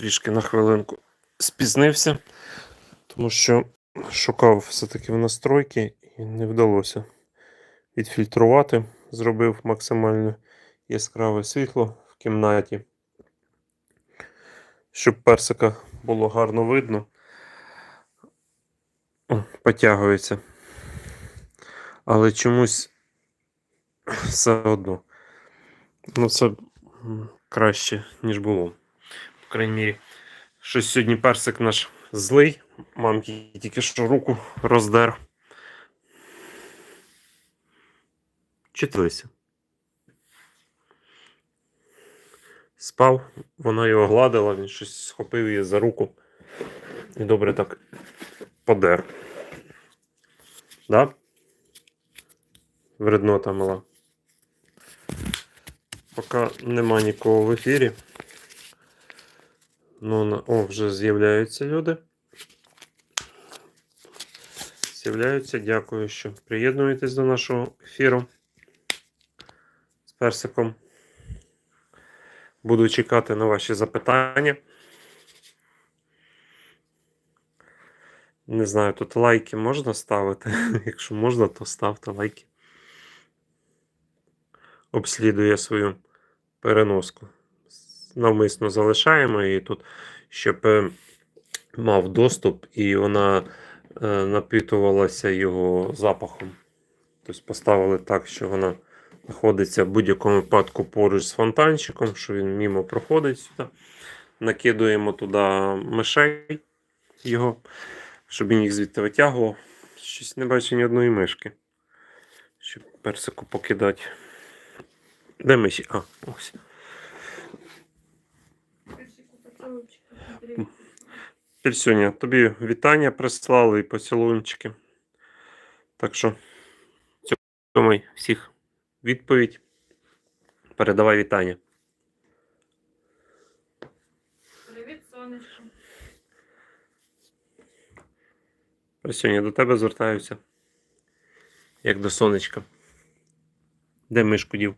трішки на хвилинку спізнився, тому що шукав все-таки в настройки і не вдалося відфільтрувати. Зробив максимально яскраве світло в кімнаті, щоб персика було гарно видно. Потягується. Але чомусь все одно. Ну, це краще, ніж було. По крайній мірі, щось сьогодні персик наш злий. Мамки тільки що руку роздер. Читалися. Спав, вона його гладила, він щось схопив її за руку і добре так подер. Да? Вреднота мала. Поки нема нікого в ефірі. Ну. О, вже з'являються люди. З'являються. Дякую, що приєднуєтесь до нашого ефіру з персиком. Буду чекати на ваші запитання. Не знаю, тут лайки можна ставити. Якщо можна, то ставте лайки. Обслідує свою переноску. Навмисно залишаємо її тут, щоб е, мав доступ і вона е, напитувалася його запахом. Тобто поставили так, що вона знаходиться в будь-якому випадку поруч з фонтанчиком, що він мімо проходить сюди. Накидуємо туди мишей його, щоб він їх звідти витягував. Щось не бачу ні одної мишки. Щоб персику покидати. Де миші? А, ось. Пільсюня, тобі вітання прислали і поцілунчики. Так що, цьому всіх відповідь. Передавай вітання. Привіт, сонечко. Присюня, до тебе звертаюся. Як до сонечка. Де мишку дів?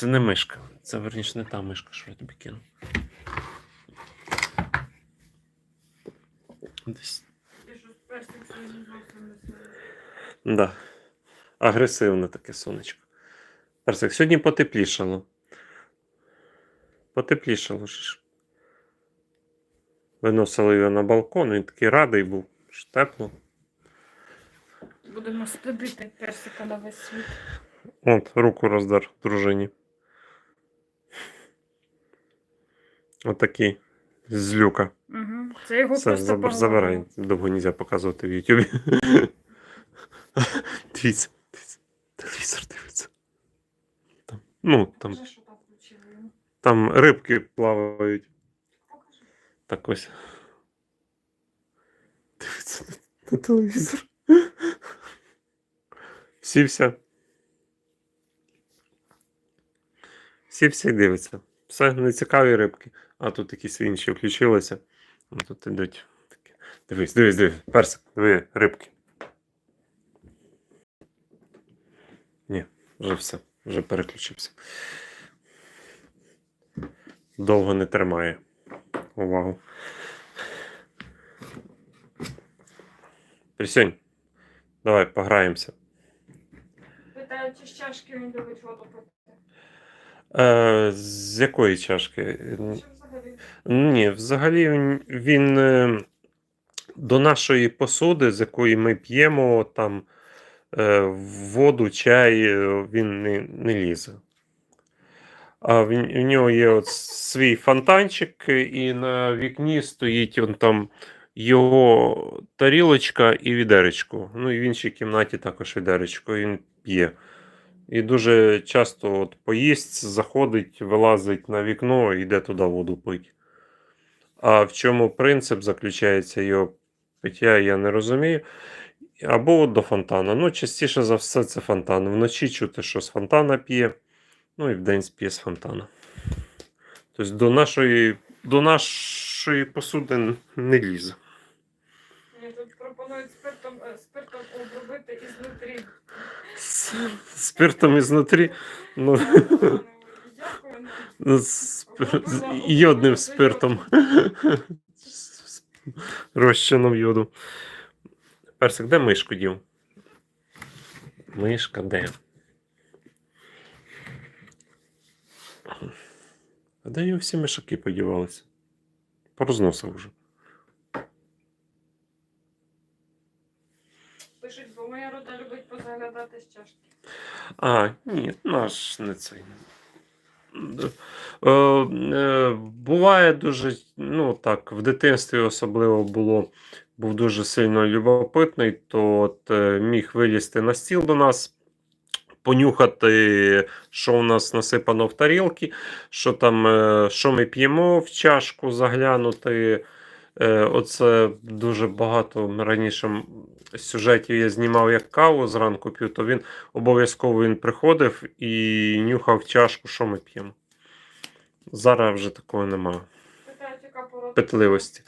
Це не мишка. Це верніше не та мишка, що я тобі кинув. Десь. Да. Агресивне таке сонечко. Персик, сьогодні потеплішало. Потеплішало ж. Виносили його на балкон, він такий радий був, що тепло. Будемо студити персика на весь світ. От, руку роздар дружині. Отакий. Злюка. Угу. Це його Все, просто заб- забирай. Довго не можна показувати в Ютубі. Дивіться, дивіться. Телевізор дивиться. Там, ну, там, там рибки плавають. Так ось. Дивіться на, на телевізор. Всі вся. Всі всі дивляться. Все, не цікаві рибки. А тут якісь інші включилися. Тут ідуть. Дивись, дивись, дивись. Персик, диви, рибки. Ні, вже все, вже переключився. Довго не тримає. Увагу. Присянь. Давай пограємося. Питаю, чи з чашки він любить воду пити. Е, з якої чашки? Взагалі? Ні, взагалі він, е, до нашої посуди, з якої ми п'ємо там е, воду, чай, е, він не, не лізе. А в, в нього є от свій фонтанчик, і на вікні стоїть он там його тарілочка і відеречко. Ну і в іншій кімнаті також відеречко, він п'є. І дуже часто от поїсть, заходить, вилазить на вікно і йде туди воду пить. А в чому принцип заключається його пиття, я не розумію. Або от до фонтана. Ну, частіше за все, це фонтан. Вночі чути, що з фонтана п'є, ну і вдень п'є з фонтана. Тобто до нашої, до нашої посуди не лізе. Тут пропонують спиртом, е, спиртом обробити ізнутрі. Спиртом ізнутрі. Ну, ну. з йодним спиртом. Розчином йоду. Персик, де мишку дів? Мишка де? А де її всі мишаки подівалися? Порозносив вже. Пишуть, бо моя рода любить позаглядати з чашки. А, ні, наш не цей. Е, е, буває дуже, ну так, в дитинстві особливо було, був дуже сильно любопитний, то от, е, міг вилізти на стіл до нас, понюхати, що у нас насипано в тарілки, що там, е, що ми п'ємо в чашку, заглянути. Е, Оце дуже багато раніше сюжетів я знімав як каву зранку п'ю, то він обов'язково він приходив і нюхав чашку, що ми п'ємо. Зараз вже такого немає. Питливості.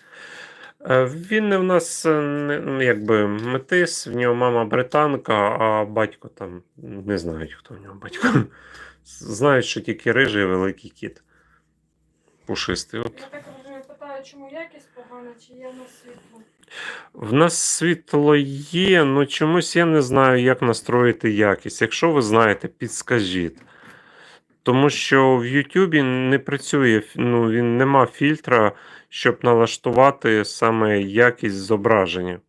Е, Він не в нас е, ну, якби метис, в нього мама британка, а батько там не знають, хто в нього батько. Знають, що тільки рижий великий кіт. Пушистий. От. Питаю, чому якість погана, чи є на світло? В нас світло є, але чомусь я не знаю, як настроїти якість. Якщо ви знаєте, підскажіть. Тому що в Ютубі не працює, ну, він нема фільтра, щоб налаштувати саме якість зображення.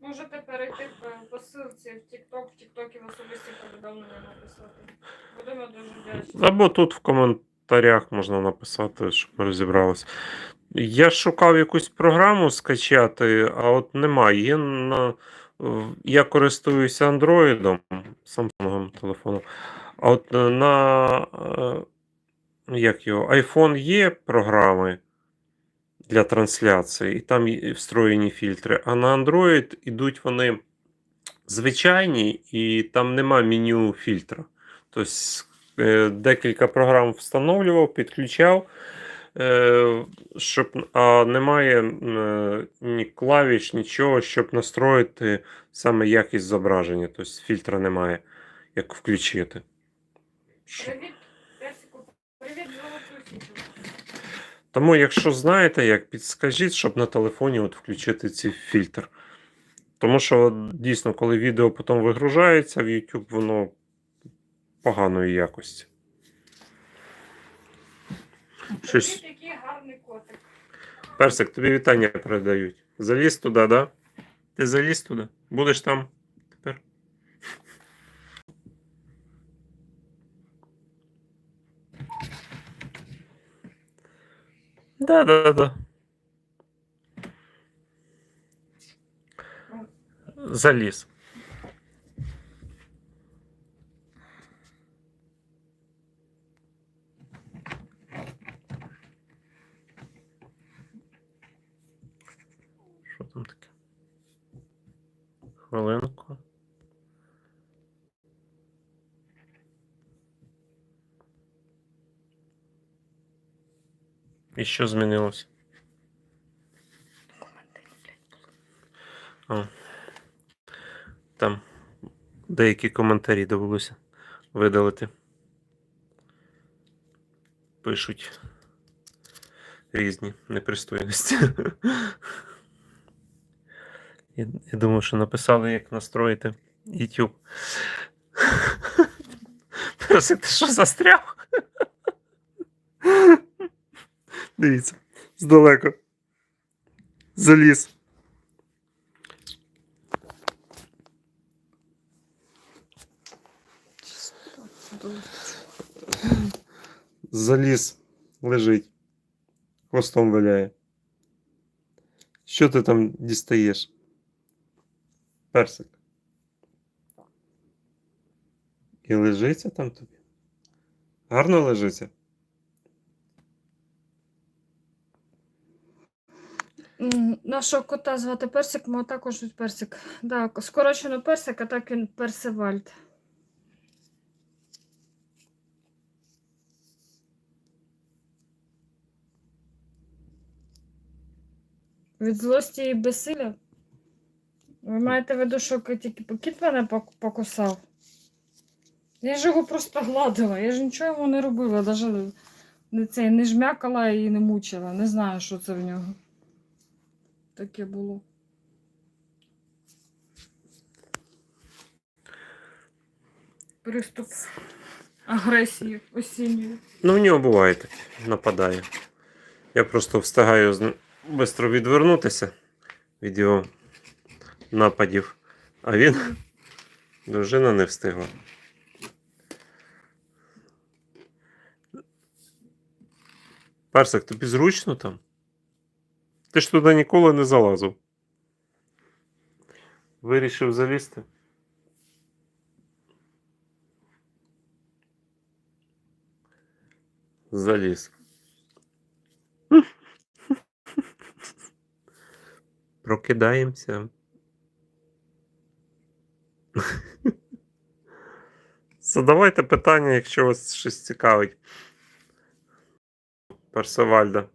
Можете перейти по по ссылці в TikTok, в TikTok в особисті повідомлення написати. Будемо дуже вдячні. Або тут в коментарях можна написати, щоб ми розібралися. Я шукав якусь програму скачати, а от немає. Є на... Я користуюся Android, Samsung телефоном. А от е, на е, як його, iPhone є програми для трансляції, і там встроєні фільтри. А на Android ідуть вони звичайні, і там нема меню фільтра. Тобто декілька програм встановлював, підключав, е, щоб, а немає е, ні клавіш, нічого, щоб настроїти саме якість зображення. Тобто фільтра немає, як включити. Привіт. Привіт. Тому, якщо знаєте, як підскажіть, щоб на телефоні от включити цей фільтр. Тому що дійсно, коли відео потім вигружається в YouTube, воно поганої якості. Щось. Який гарний котик. Персик, тобі вітання передають. Заліз туди, да? Ти заліз туди? Будеш там тепер? Да, Заліз. Що там таке? Хвилинку. І що змінилося? А. Там деякі коментарі довелося видалити. Пишуть різні непристойності. Я, думав, що написали, як настроїти YouTube. Ти що застряв? Дивіться, здалеку. Заліз. Заліз. Лежить. Хвостом виляє. Що ти там дістаєш? Персик. І лежиться там тобі? Гарно лежиться? Нашого кота звати Персик, мого також Персик. Да, скорочено Персик, а так він Персивальд. Від злості і безсилля? Ви маєте в виду, що тільки кіт мене покусав? Я ж його просто гладила, я ж нічого йому не робила, навіть не, жмякала і не мучила. Не знаю, що це в нього. Таке було. Приступ агресії осінньої. Ну, в нього буває таке, нападає. Я просто встигаю швидко відвернутися від його нападів, а він дружина не встигла. Персик, тобі зручно там? Ти ж туди ніколи не залазив. Вирішив залізти? Заліз. Прокидаємося. Задавайте питання, якщо вас щось цікавить. Персевальда.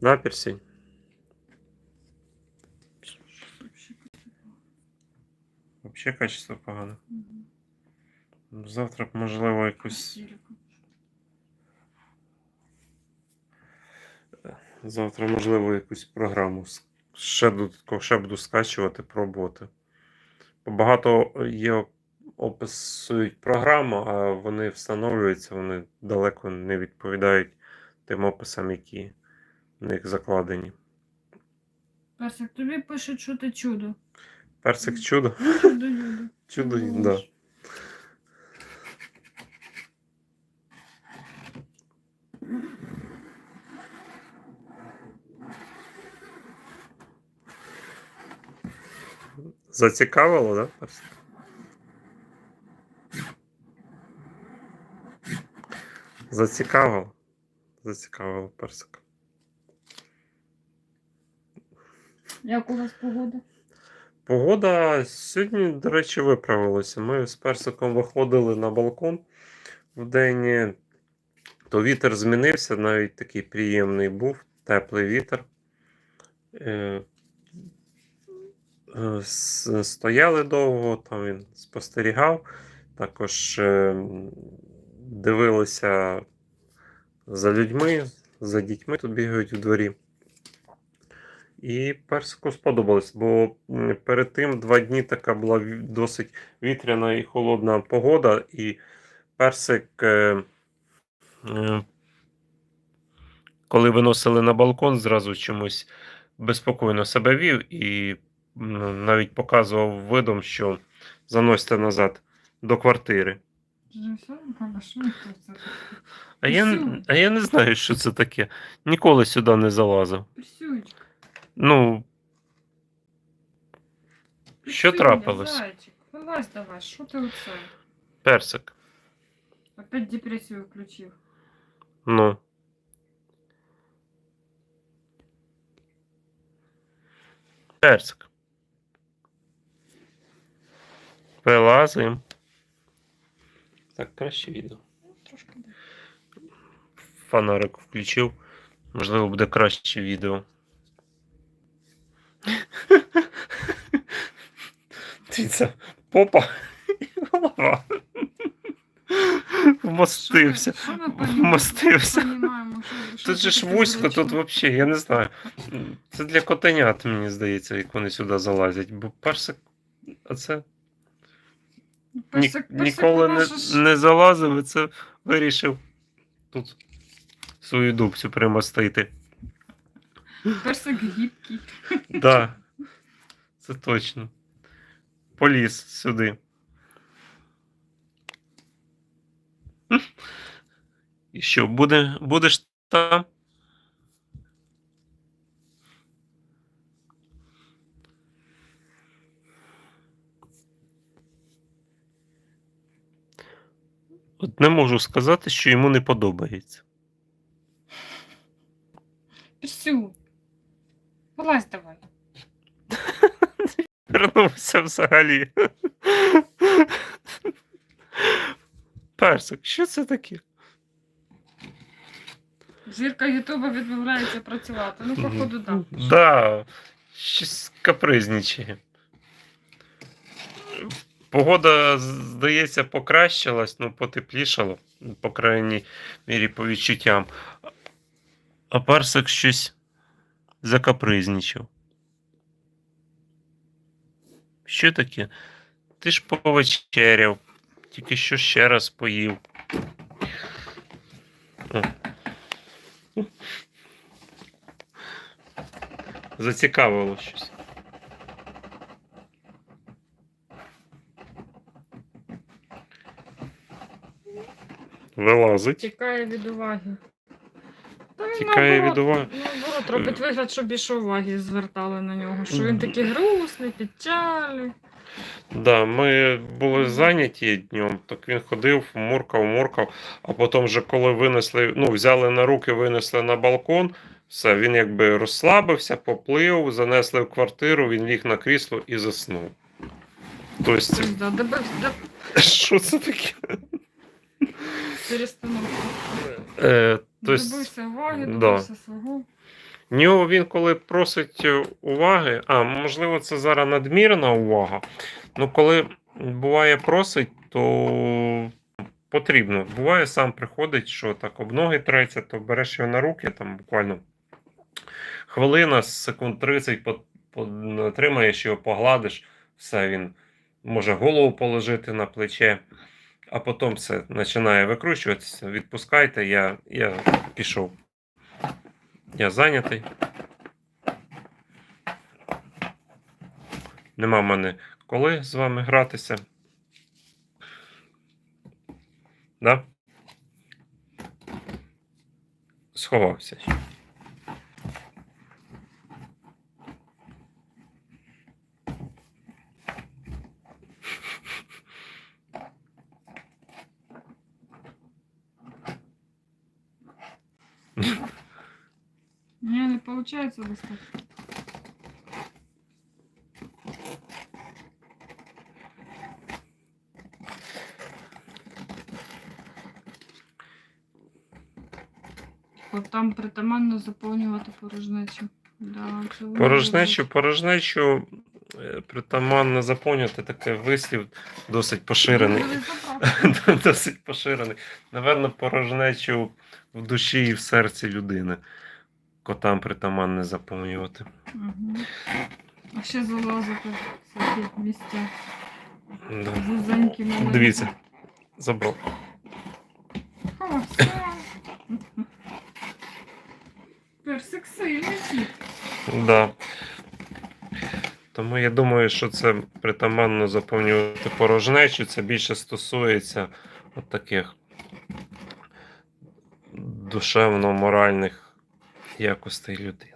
Да, Персінь? Взагалі качество погане. Завтра б, можливо, якусь. Завтра, можливо, якусь програму ще додатково ще буду скачувати, пробувати. Багато є описують програму, а вони встановлюються, вони далеко не відповідають тим описам, які в них закладені. Персик, тобі пишуть, що ти чудо. Персик чудо. Чудо юдо. Чудо, да. Зацікавило, да? Зацікавило. Зацікавило персик. Як у вас погода? Погода сьогодні, до речі, виправилася. Ми з персиком виходили на балкон в день, то вітер змінився, навіть такий приємний був, теплий вітер. Е, Стояли довго, там він спостерігав, також е, дивилися за людьми, за дітьми тут бігають у дворі. І персику сподобалось, бо перед тим два дні така була досить вітряна і холодна погода, і персик, е, коли виносили на балкон, зразу чомусь безпокійно себе вів і навіть показував видом, що заносьте назад до квартири. А я, а я не знаю, що це таке. Ніколи сюди не залазив. Ну, Що трапилось? Зайчик, вилазь давай, що ти оце? персик. Опять депресію включив. Ну. Персик. Вилазим. Так, краще відео. Трошки. Фонарик включив. Можливо, буде краще відео. Дивіться, попа і голова. Вмостився. Вмостився. Тут же ж вузько, тут взагалі, я не знаю. Це для котенят, мені здається, як вони сюди залазять. Бо персик, оце ні, Персик- персик ніколи не, не залазив, і це вирішив тут свою дубцю примостити. Персик гібкий. Да, це точно. Поліз сюди. І що, буде, будеш там? От не можу сказати, що йому не подобається. Пісю. Вилазь давай. Вернувся взагалі. Персик, що це таке? Зірка Ютуба відмовляється працювати. Ну, походу, да. Да, щось капризничає. Погода, здається, покращилась, ну, потеплішало, по крайній мірі, по відчуттям. А персик щось закапризнічав. Що таке? Ти ж повечеряв, тільки що ще раз поїв. О. Зацікавило щось. Вилазить. Тікає від уваги. Та він Тікає наоборот, від уваги. Наоборот, робить вигляд, щоб більше уваги звертали на нього. Що він такий грустний, печальний. Да, ми були зайняті днем, так він ходив, муркав, муркав, а потім вже коли винесли, ну, взяли на руки, винесли на балкон, все, він якби розслабився, поплив, занесли в квартиру, він ліг на крісло і заснув. Тобто, Тобто, да, до що це таке? Перестановки. Е, тобто, Добився уваги, да. добився свого. Нього він коли просить е, уваги, а можливо, це зараз надмірна увага. Ну, коли буває просить, то потрібно. Буває, сам приходить, що так об ноги треться, то береш його на руки, там буквально хвилина, секунд 30 по- по- тримаєш його, погладиш, все, він може голову положити на плече, а потім все починає викручуватися. Відпускайте, я, я пішов. Я зайнятий. Нема в мене коли з вами гратися. Да? Сховався. Виходить достати. От там притаманно заповнювати порожнечу. Да, Порожнечу, порожнечу е, притаманно заповнювати такий вислів досить поширений. Ну, Досить поширений. Наверно, порожнечу в душі і в серці людини. Котам притаманне заповнювати. Мгм. А ще залазити в всякі місця. Да. Вузенькі маленькі. Дивіться. Забрав. О, все. Персик сильний кіт. Да. Тому я думаю, що це притаманно заповнювати порожнечу. Це більше стосується от таких душевно-моральних якостей людини.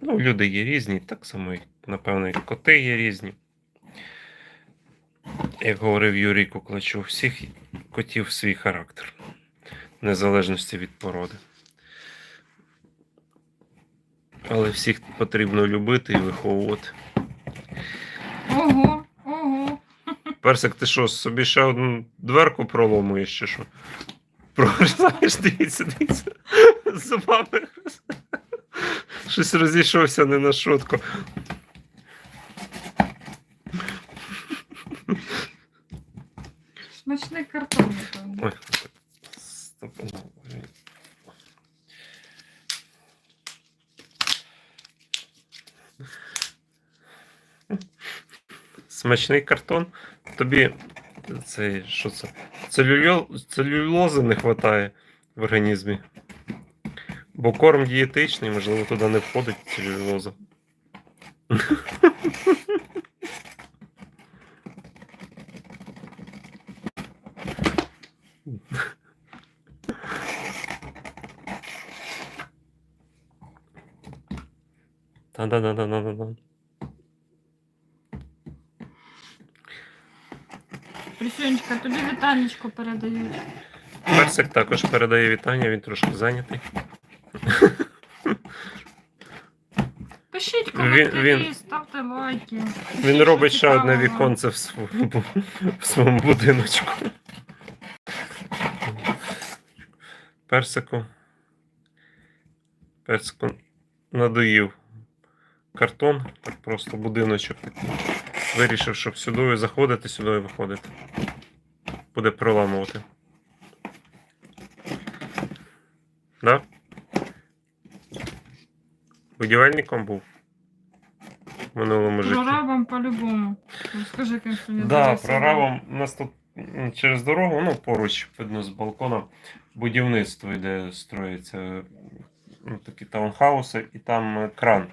Ну, люди є різні, так само, напевно, і коти є різні. Як говорив Юрій Куклачов, всіх котів свій характер, в незалежності від породи. Але всіх потрібно любити і виховувати. Ого, ого. Персик, ти що, собі ще одну дверку проломуєш чи що? Прорізаєш, дивіться, дивіться. З. Щось розійшовся не на шутку. Смачний картон. Ой. Стоп. Смачний картон. Тобі це що це? Целюльо... Целюлози не вистачає в організмі. Бо корм дієтичний, можливо, туди не входить целюлоза. Та-да-да-да-да-да. Присюнечка, тобі вітанечко передають. Персик також передає вітання, він трошки зайнятий. Він- він- ставте лайки. Він робить ще одне віконце в своєму, в своєму будиночку. Персику. Персику надоїв картон, так просто будиночок такий Вирішив, щоб сюди заходити, сюди виходити. Буде проламувати. Да? Будівельником був в минулому житті. Прорабом по-любому. Скажи, як Да, прорабом у нас тут через дорогу, ну поруч, видно, з балкона, будівництво йде, строїться ну, такі таунхауси, і там е, кран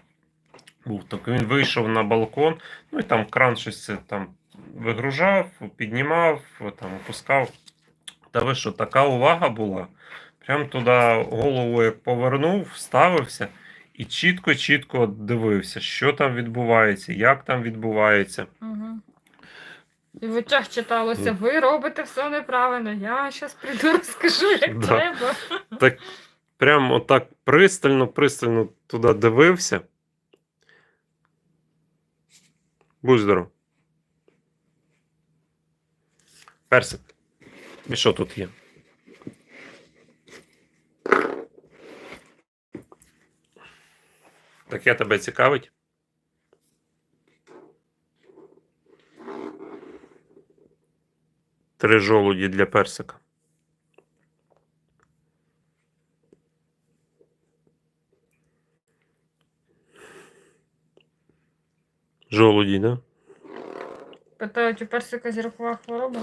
був. Так він вийшов на балкон, ну і там кран щось це там вигружав, піднімав, там опускав. Та ви що, така увага була? Прям туди голову як повернув, вставився і чітко-чітко дивився, що там відбувається, як там відбувається. Угу. І в очах читалося, ви робите все неправильно. Я зараз прийду розкажу, як Да. треба. так прям отак пристально, пристально туди дивився. Будь здоров. Персик. І що тут є? Так я тебе цікавить? Три жолуді для персика. Жолуді, да? Питають, у персика зіркова хвороба.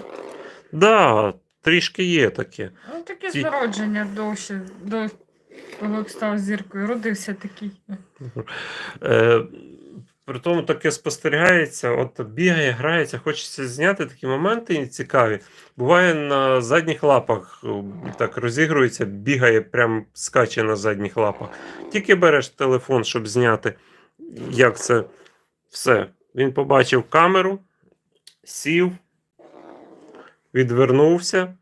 Да, трішки є таке. Ну, таке Ті- з народження довше, до того, став зіркою. Родився такий. Е, при тому таке спостерігається, от бігає, грається, хочеться зняти такі моменти цікаві. Буває на задніх лапах, так розігрується, бігає, прям скаче на задніх лапах. Тільки береш телефон, щоб зняти, як це все. Він побачив камеру, сів, відвернувся,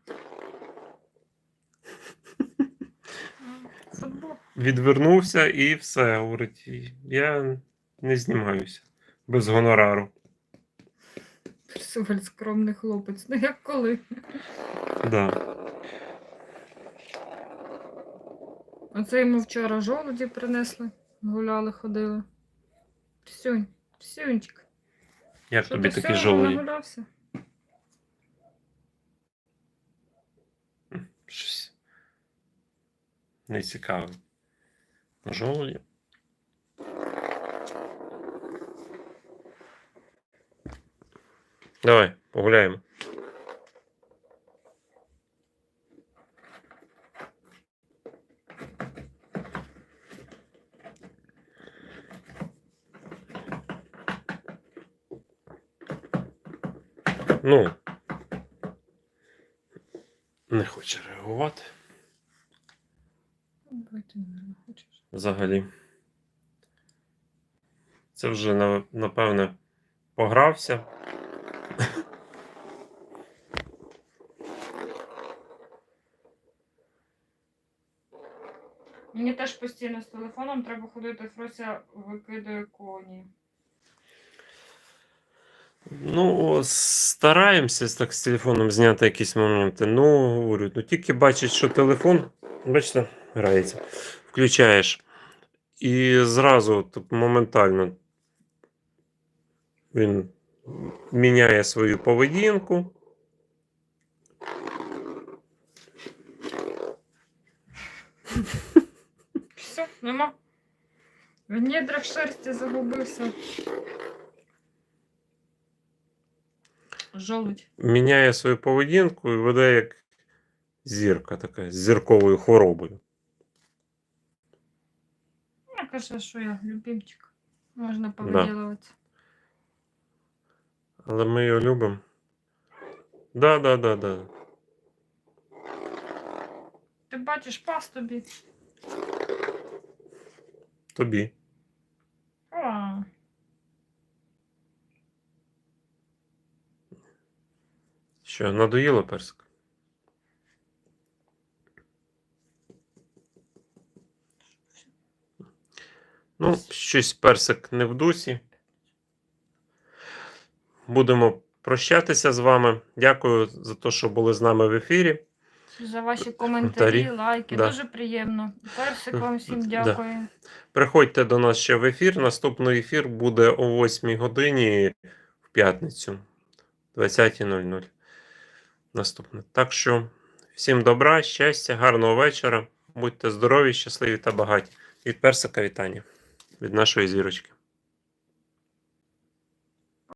відвернувся і все. Говорить, я не знімаюся без гонорару. Суваль скромний хлопець. Ну як коли? Да. Оце йому вчора жолуді принесли, гуляли, ходили. Псюнь, псюнчик. Як Що тобі ти такі всього жолуді? нагулявся? Щось не цікаве. Жолуді. Давай, погуляємо. Ну, не хоче реагувати Давай ти не хочеш. Взагалі. Це вже напевне погрався. Мені теж постійно з телефоном треба ходити, Фрося викидає коні. Ну, стараємося так з телефоном зняти якісь моменти. Ну, говорю, ну тільки бачить, що телефон, бачите, грається. Включаєш. І зразу тут моментально він міняє свою поведінку. Все, нема. В недрах шерсті загубився. Жолудь. Міняє свою поведінку і веде як зірка така з зірковою хворобою. Я каже, що я любимчик. Можна повиділуватися. Але ми його любимо. Да, да, да, да. Ти бачиш пас тобі. Тобі. А, Що, надоїло персик? Ну, щось персик не в дусі. Будемо прощатися з вами. Дякую за те, що були з нами в ефірі. за ваші коментарі, лайки. Да. Дуже приємно. Персик вам всім Да. дякую. Приходьте до нас ще в ефір. Наступний ефір буде о 8 годині в п'ятницю 20.00. Наступне. Так що всім добра, щастя, гарного вечора. Будьте здорові, щасливі та багаті. Від персика вітання від нашої зірочки.